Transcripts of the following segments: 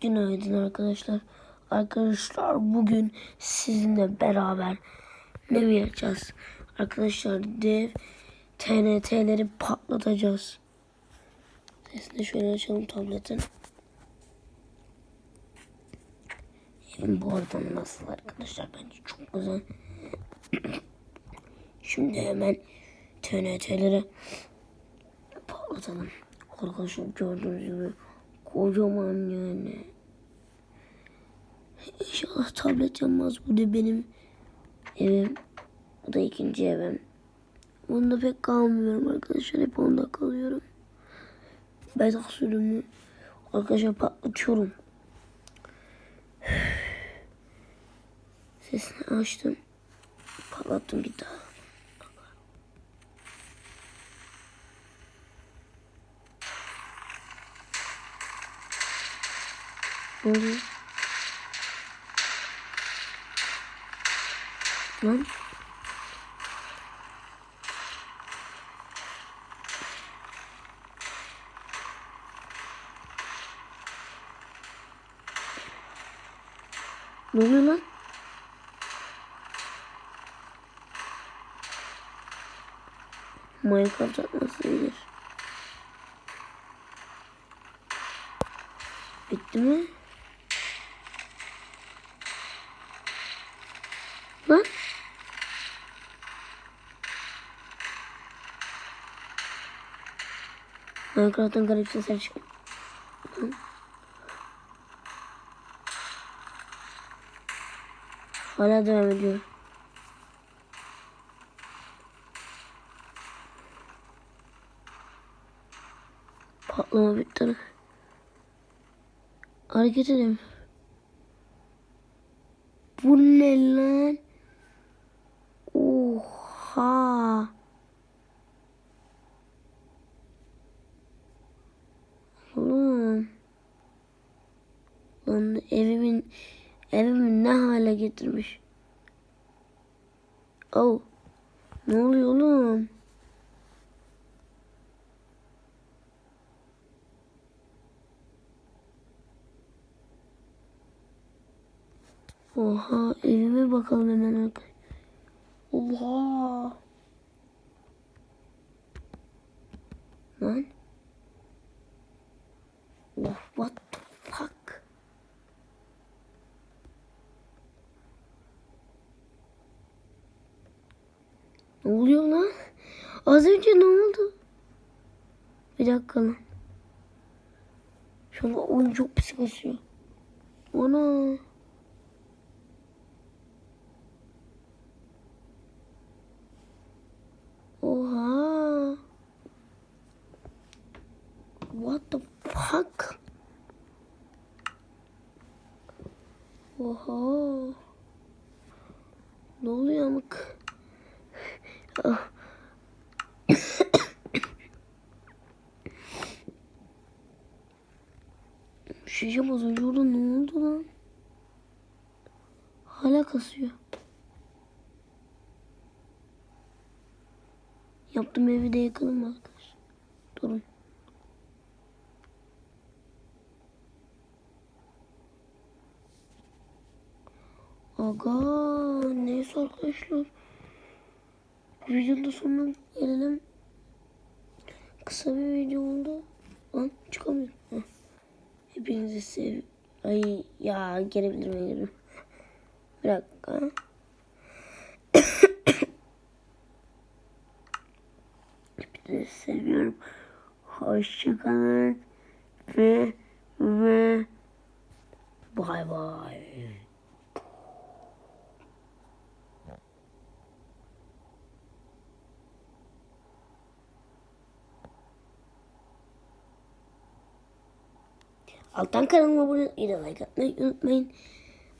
Günaydın arkadaşlar. Arkadaşlar bugün sizinle beraber ne yapacağız? Arkadaşlar dev TNT'leri patlatacağız. Sesini şöyle açalım tabletin. Evim bu arada nasıl arkadaşlar bence çok güzel. Şimdi hemen TNT'leri patlatalım. Arkadaşlar gördüğünüz gibi kocaman yani. İnşallah tablet yanmaz. Bu da benim evim. Bu da ikinci evim. Bunda pek kalmıyorum arkadaşlar. Hep onda kalıyorum. Betak sürümü arkadaşlar patlatıyorum. Sesini açtım. Patlattım bir daha. Oluyor? Lan. Ne oluyor lan? Minecraft atması iyidir. Bitti mi? Lan. Minecraft'tan garip sesler çıkıyor. Hala devam ediyor. Patlama bitti. Hareket edeyim. Bu ne lan? Oha. Oğlum. Lan evimin evimi ne hale getirmiş. Oh. Ne oluyor oğlum? Oha evime bakalım hemen. Oha. Lan. Oh, what the fuck? Oluyor lan? Az önce ne oldu? Bir dakika lan. Şu anda oyun çok pis kasıyor. Ana. Oha. What the fuck? Oha. Ne oluyor amık? Diyeceğim az önce orada ne oldu lan? Hala kasıyor. Yaptığım evi de yakalım arkadaşlar. Durun. Aga neyse arkadaşlar. Videonun sonuna gelelim. Kısa bir video oldu. Lan çıkamıyorum. Heh. Hepinizi sev... Ay ya gelebilir miyim? Bir dakika. Hepinizi seviyorum. Hoşçakalın. Ve ve bay bay. Alttan kanalıma abone olmayı, like atmayı unutmayın.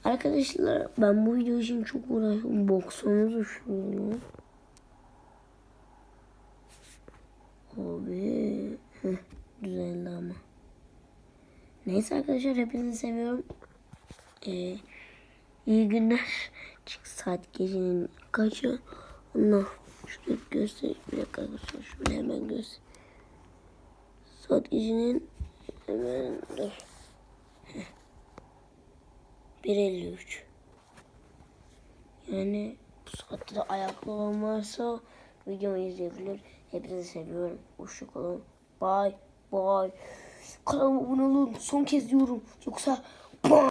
Arkadaşlar ben bu video için çok uğraştım. Boksonu düşüyorum. Abi. Heh, düzeldi ama. Neyse arkadaşlar hepinizi seviyorum. Ee, iyi günler. Çık saat gecenin kaçı? Allah. Şöyle göstereyim. Bir dakika arkadaşlar. Şöyle hemen göster. Saat gecenin dur. Heh. 1.53. Yani saatte de ayaklı olan varsa videomu izleyebilir. Hepinizi seviyorum. Hoşçakalın. Bye bye. Kanalıma abone olun. Son kez diyorum. Yoksa.